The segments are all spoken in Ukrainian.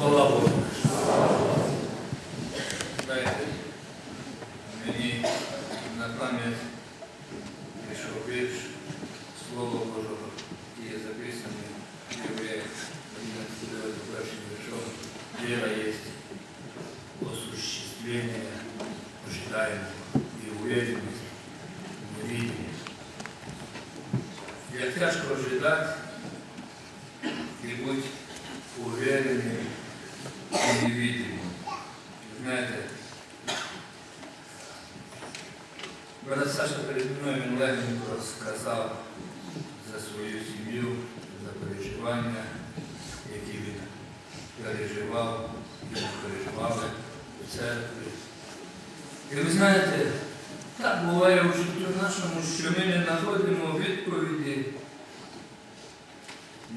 Хвала Богу. Знаєте, мені на пам'ять прийшов вірш Слова Божого, який є записаний в Євреях 11 першим віршом. Вера есть осуществление ожидаемого и уверенность в невидимом. Як тяжко ожидати і бути уверенным невидимым. Знаєте, брат Саша перед мною він легенько сказав за свою сім'ю, за переживання, які він переживав і переживали в церкві. І ви знаєте, так буває у житті нашому, що ми не знаходимо відповіді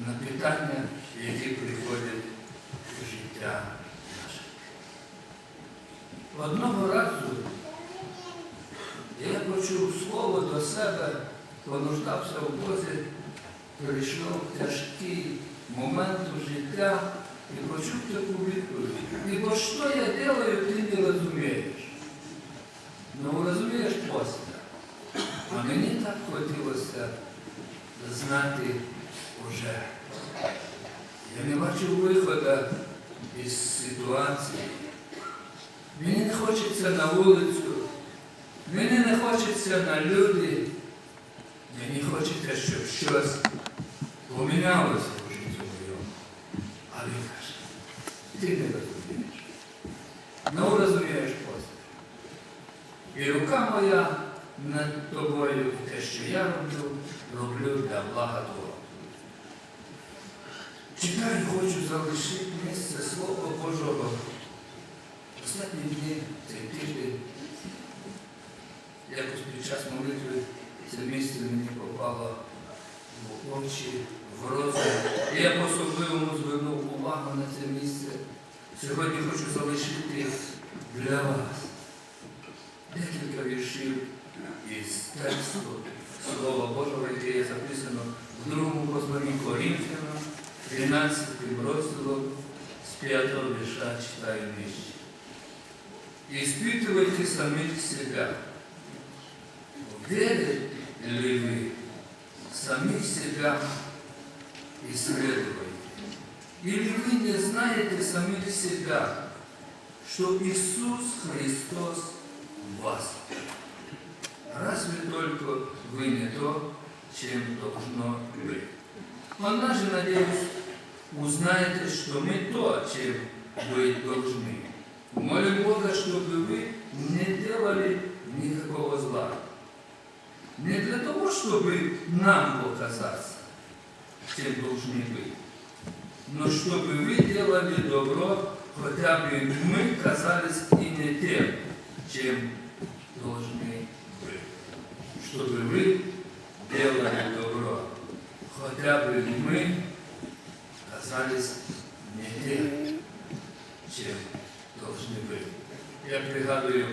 на питання, які приходять у життя. Одного разу я почув слово до себе, понуждався в Бозі, прийшов тяжкий момент у життя і почув таку відповідь. І бо що я делаю, ти не розумієш. Ну розумієш після. А мені так хотілося знати уже. Я не бачив виходу із ситуації. Мені не хочеться на вулицю, мені не хочеться на люди, мені хочеться, щоб щось помінялося у житті моєму. А він каже, ти не розумієш. Ну розумієш просто. І рука моя над тобою, те, що я роблю, роблю для блага Твого. Читаю, хочу залишити місце Слова Божого. Останні дні, цей тиждень, якось під час молитви це місце мені попало в очі, в розум. Я по-особливому звернув увагу на це місце. Сьогодні хочу залишити для вас декілька віршів із тексту Слова Божого, яке є записано в другому посланні Корінфянам, 13 розділом з 5 вірша читаю нижче. Испытывайте самих себя. Верите ли вы самих себя исследуете? Или вы не знаете самих себя, что Иисус Христос в вас? Разве только вы не то, чем должно быть? Она же, надеюсь, узнаете, что мы то, чем быть должны. Молю Бога, чтобы вы не делали никакого зла. Не для того, чтобы нам показаться, чем должны быть, но чтобы вы делали добро, хотя бы мы казались и не тем, чем должны быть. Чтобы вы делали добро, хотя бы мы казались не тем, чем должны быть. Я пригадую,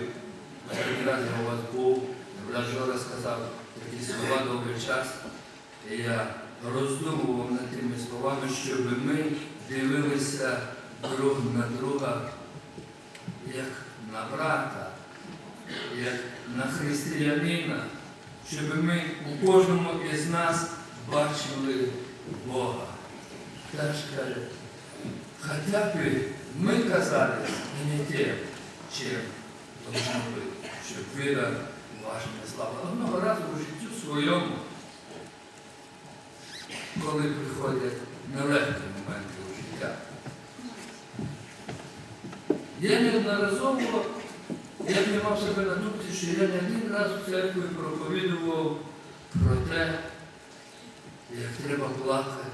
один раз я у вас був, брат Жора сказав такі слова довгий час, і я роздумував над тими словами, щоб ми дивилися друг на друга, як на брата, як на християнина, щоб ми у кожному із нас бачили Бога. Теж каже, Хотя бы мы казались и не тем, чем должны быть, щоб віра ваша не слава. Одного разу у життю своєму, коли приходять нелегкі моменти у життя. Я неодноразово, я тримав себе на думці, що я не один раз в церкві проповідував про те, як треба плакати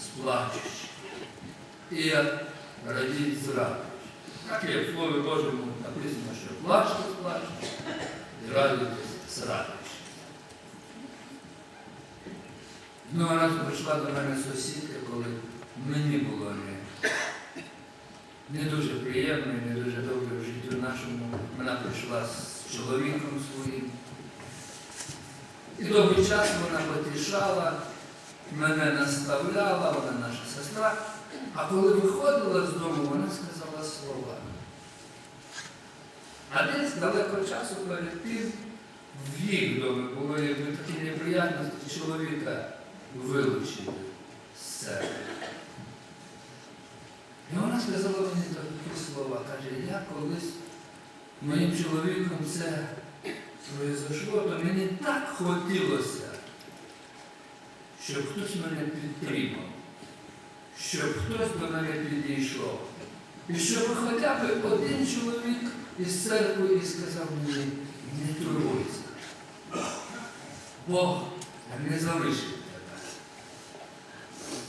з плачущим. І як радіть з радощів. Так є в Слові Божому написано, що плачте з плачем і радуйтесь з радощів. Одного разу прийшла до мене сусідка, коли мені було не, не дуже приємно і не дуже добре в житті нашому. Вона прийшла з чоловіком своїм. І довгий час вона потішала, мене наставляла, вона наша сестра. А коли виходила з дому, вона сказала слова. А десь далеко часу перед тим в їх домі було якби такі неприятності, чоловіка вилучили з церкви. І вона сказала мені такі слова, каже, я колись моїм чоловіком це произошло, то мені так хотілося, щоб хтось мене підтримав, щоб хтось до мене підійшов. І щоб хоча б один чоловік із церкви і сказав мені, не турбуйся. Бог не залишить тебе.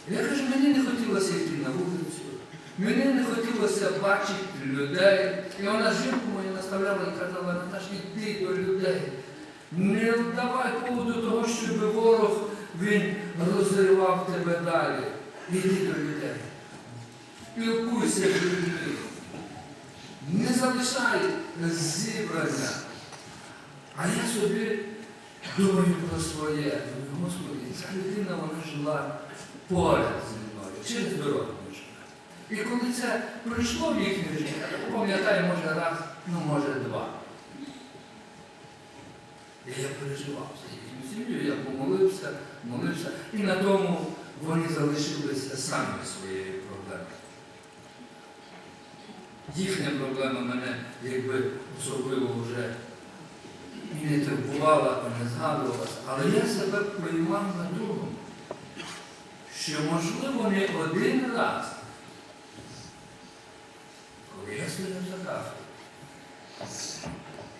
Я кажу, мені не хотілося йти на вулицю, мені не хотілося бачити людей. І вона жінку мою наставляла і казала, Наташ, іди до людей. Не давай поводу того, щоб ворог він розривав тебе далі. Іди до людей. Спілкуйся з людьми. Не залишай зібрання. А я собі думаю про своє. Господи, ця людина вона жила поряд зі мною, через дорогу. І коли це прийшло в їхнє життя, я пам'ятаю, може раз, ну може два. І я переживав за їхню сім'ю, я помолився, молився, і на тому вони залишилися самі своєю проблемою. Їхня проблема мене якби особливо вже не турбувала, не згадувалася. Але я себе приймав на другому, що можливо не один раз, коли я стояв за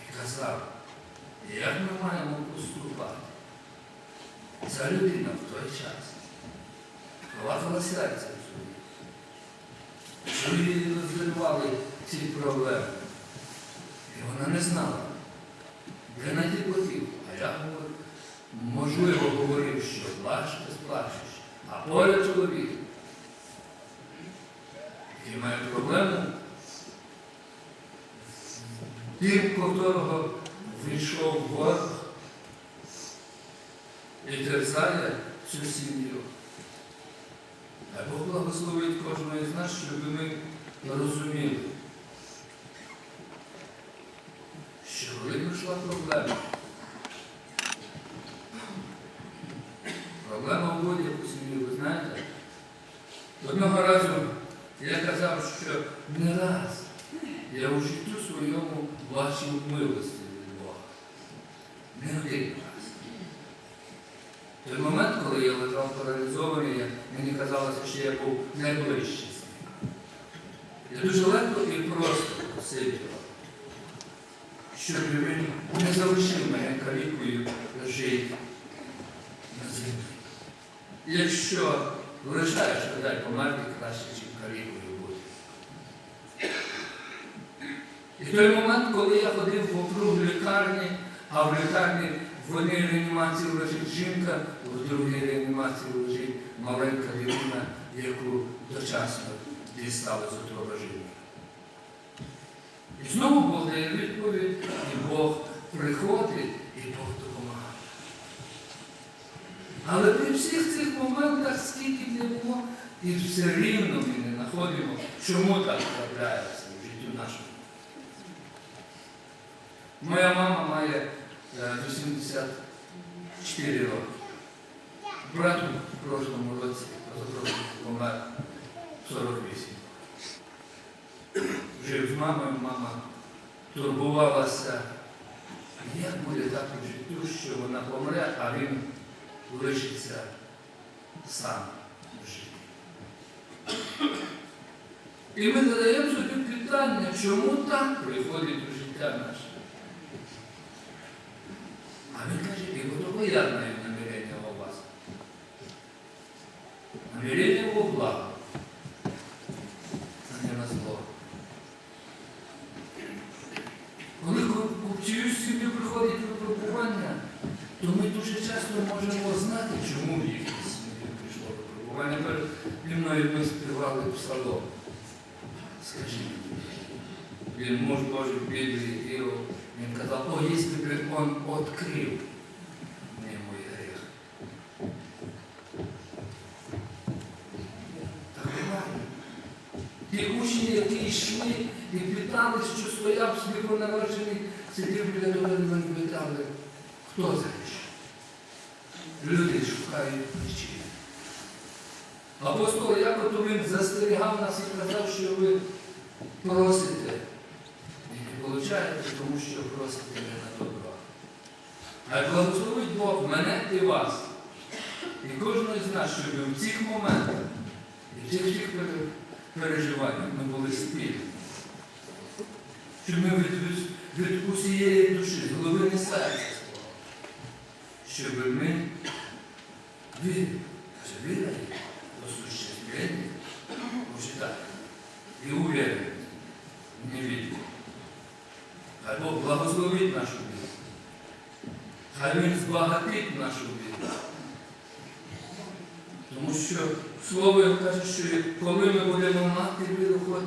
і казав, як ми маємо поступати. Ця людина в той час плакала серце в собі. Що її розривали ці проблеми. І вона не знала, де знайти платів. А я говорю, можливо, говорив, що плачеш, сплачеш, а поряд чоловік. І має проблему, тим, котрого вийшов ворог і терзає цю сім'ю. Бог благословить кожного з нас, щоб ми розуміли, що коли прийшла проблема, проблема в будь-яку сім'ю, ви знаєте, одного разу я казав, що не раз я у життю своєму бачив милості від Бога. Не один раз. Той момент, коли я лежав паралізований, мені казалося, що я був найближчий. Я дуже легко і просто просив щоб він не залишив мене калікою жити на землі. Якщо лишаєш, дай померти краще, ніж калікою бути. І той момент, коли я ходив вокруг лікарні, а в лікарні в одній реанімації лежить жінка, в другій реанімації лежить маленька дитина, яку дочасно дістали з отруба жінки. І знову Бог дає відповідь, і Бог приходить, і Бог допомагає. Але при всіх цих моментах, скільки б не було, і все рівно ми не знаходимо, чому так трапляється в житті нашому. Моя мама має 84 роки. Брат у прошлому році, помер 48. Жив з мамою, мама турбувалася, як буде так у життю, що вона помре, а він лишиться сам жити. І ми задаємо собі питання, чому так приходить у життя. А він каже, і благоприятное намерение у вас. Намерение во благо, а не на зло. Коли ку- в чиюсь сім'ю приходить випробування, то ми дуже часто можемо знати, чому в їхній сім'ї прийшло випробування. Перед мною ми співали псалом. Скажіть, він муж Божий в Біблії Іов, він казав, о, якщо б він відкрив мені мій гріх. Так буває. Ті учні, які йшли і питали, що стояв сліпонароджений, сидів біля того, вони питали, хто зайшов? Люди шукають причини. Апостол Яков він застерігав нас і казав, що ви просите і получаєте, тому що просите не на добро. А благословить Бог мене і вас, і кожного з нас, щоб в цих моментах і в цих всіх переживаннях ми були спільні. Щоб ми від, від, від усієї душі, голови не серця щоб ми вірили, віра є осуществлення, може так, і увереність, не вірю. Бог благословить нашу віру. Хай Він збагатить нашу віру. Тому що слово його каже, що коли ми будемо мати віру, хоч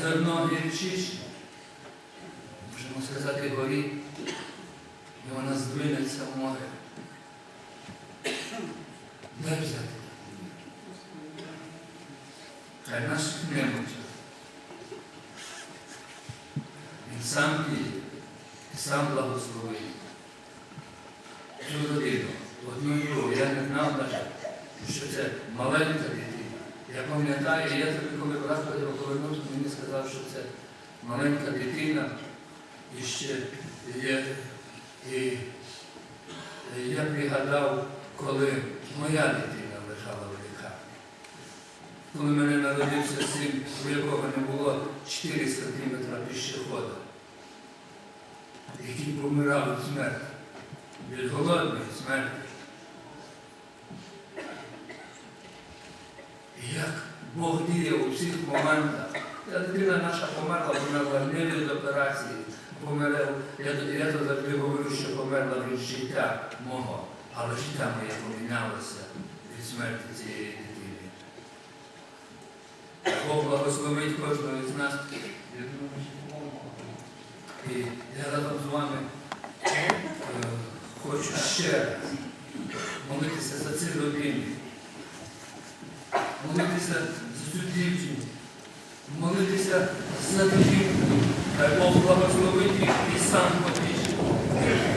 зерно гірчичне, можемо сказати горі, і вона здвинеться в море. Де взяти? таку віру? Хай наших немочах. Він сам діє, і сам благословить. Цю родину, одну і другу, я не знав навіть, що це маленька дитина. Я пам'ятаю, я тобі, коли брат повернувся, мені сказав, що це маленька дитина, і ще є, і я пригадав, коли моя дитина лежала в лікарні. Коли мене народився син, у якого не було 4 сантиметра пішохода, який помирав від смерті, від голодної смерті. І як Бог діє у всіх моментах. Та дитина наша померла, померла не від операції, померла, я, я то завжди говорю, що померла від життя мого, але життя моє помінялося від смерті цієї дитини. Бог благословить кожного з нас. І я разом з вами е, хочу ще раз молитися за ці родини, молитися за цю дівчину, молитися за дитину. Хай Бог благословить їх і сам потішить.